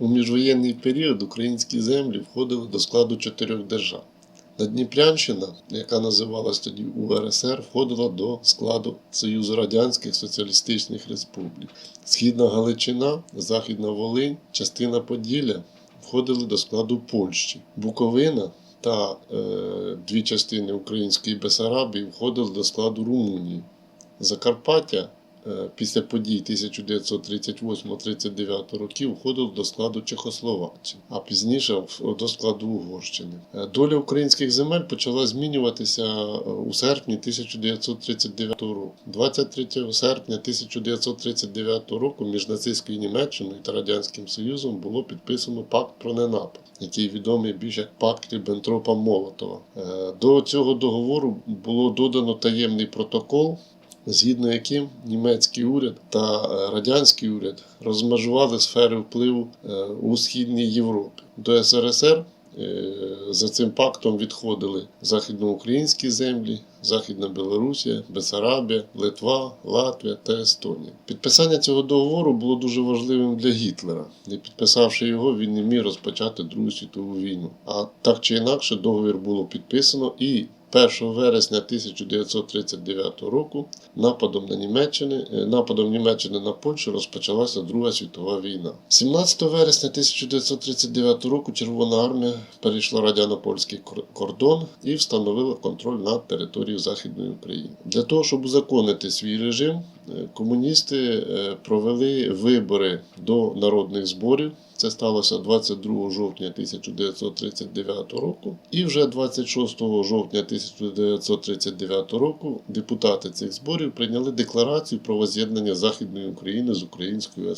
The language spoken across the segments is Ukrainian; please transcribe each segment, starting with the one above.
У міжвоєнний період українські землі входили до складу чотирьох держав. Надніпрянщина, яка називалась тоді УРСР, входила до складу Союзу Радянських Соціалістичних Республік. Східна Галичина, Західна Волинь, частина Поділля входили до складу Польщі. Буковина та е, дві частини Української Бесарабії входили до складу Румунії. Закарпаття після подій 1938-39 років входило до складу Чехословаччини, а пізніше до складу Угорщини. Е, Доля українських земель почала змінюватися е, у серпні 1939 року. 23 серпня 1939 року між нацистською Німеччиною та Радянським Союзом було підписано пакт про ненапад, який відомий більш як пакт Ріббентропа Молотова. Е, До цього договору було додано таємний протокол, згідно яким німецький уряд та е, радянський уряд розмежували сфери впливу е, у східній Європі. До СРСР е, за цим пактом відходили західноукраїнські землі, Західна Білорусія, Бесарабія, Литва, Латвія та Естонія. Підписання цього договору було дуже важливим для Гітлера. Не підписавши його, він не міг розпочати Другу світову війну. А так чи інакше, договір було підписано і 1 вересня 1939 року нападом на Німеччини, е, нападом Німеччини на Польщу розпочалася Друга світова війна. 17 вересня 1939 року Червона армія перейшла радяно-польський кордон і встановила контроль над територією Західної України. Для того, щоб узаконити свій режим, комуністи е, провели вибори до народних зборів. Це сталося 22 жовтня 1939 року. І вже 26 жовтня 1939 року депутати цих зборів прийняли декларацію про воз'єднання Західної України з Українською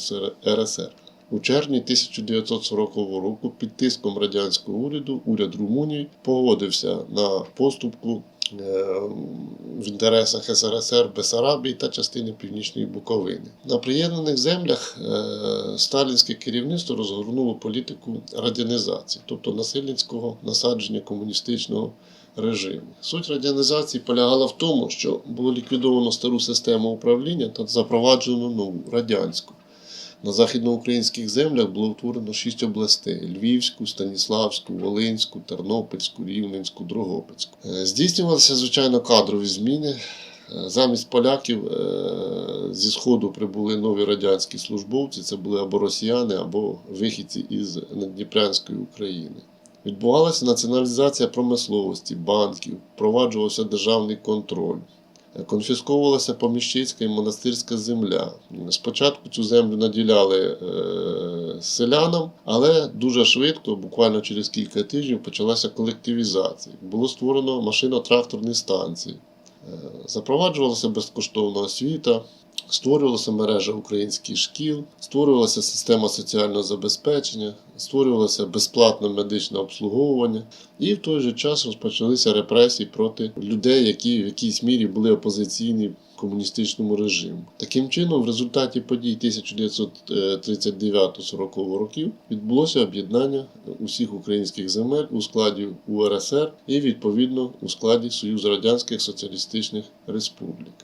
РСР. У червні 1940 року під тиском радянського уряду уряд Румунії погодився на поступку е, в інтересах СРСР Бесарабії та частини Північної Буковини. На приєднаних землях е, сталінське керівництво розгорнуло політику радянізації, тобто насильницького насадження комуністичного режиму. Суть радянізації полягала в тому, що було ліквідовано стару систему управління та запроваджено нову радянську. На західноукраїнських землях було утворено шість областей: Львівську, Станіславську, Волинську, Тернопільську, Рівненську, Дрогобицьку. Е, Здійснювалися, звичайно, кадрові зміни. Е, Замість поляків е, зі Сходу прибули нові радянські службовці, це були або росіяни, або вихідці із Надніпрянської України. Відбувалася націоналізація промисловості, банків, впроваджувався державний контроль. Конфісковувалася поміщицька і монастирська земля. Спочатку цю землю наділяли е, селянам, але дуже швидко, буквально через кілька тижнів, почалася колективізація. Було створено машино-тракторні станції, Е, запроваджувалася безкоштовна освіта, створювалася мережа українських шкіл, створювалася система соціального забезпечення, створювалося безплатне медичне обслуговування, і в той же час розпочалися репресії проти людей, які в якійсь мірі були опозиційні комуністичному режиму. Таким чином, в результаті подій 1939-40 років відбулося об'єднання усіх українських земель у складі УРСР і відповідно у складі Союзу Радянських Соціалістичних Республік.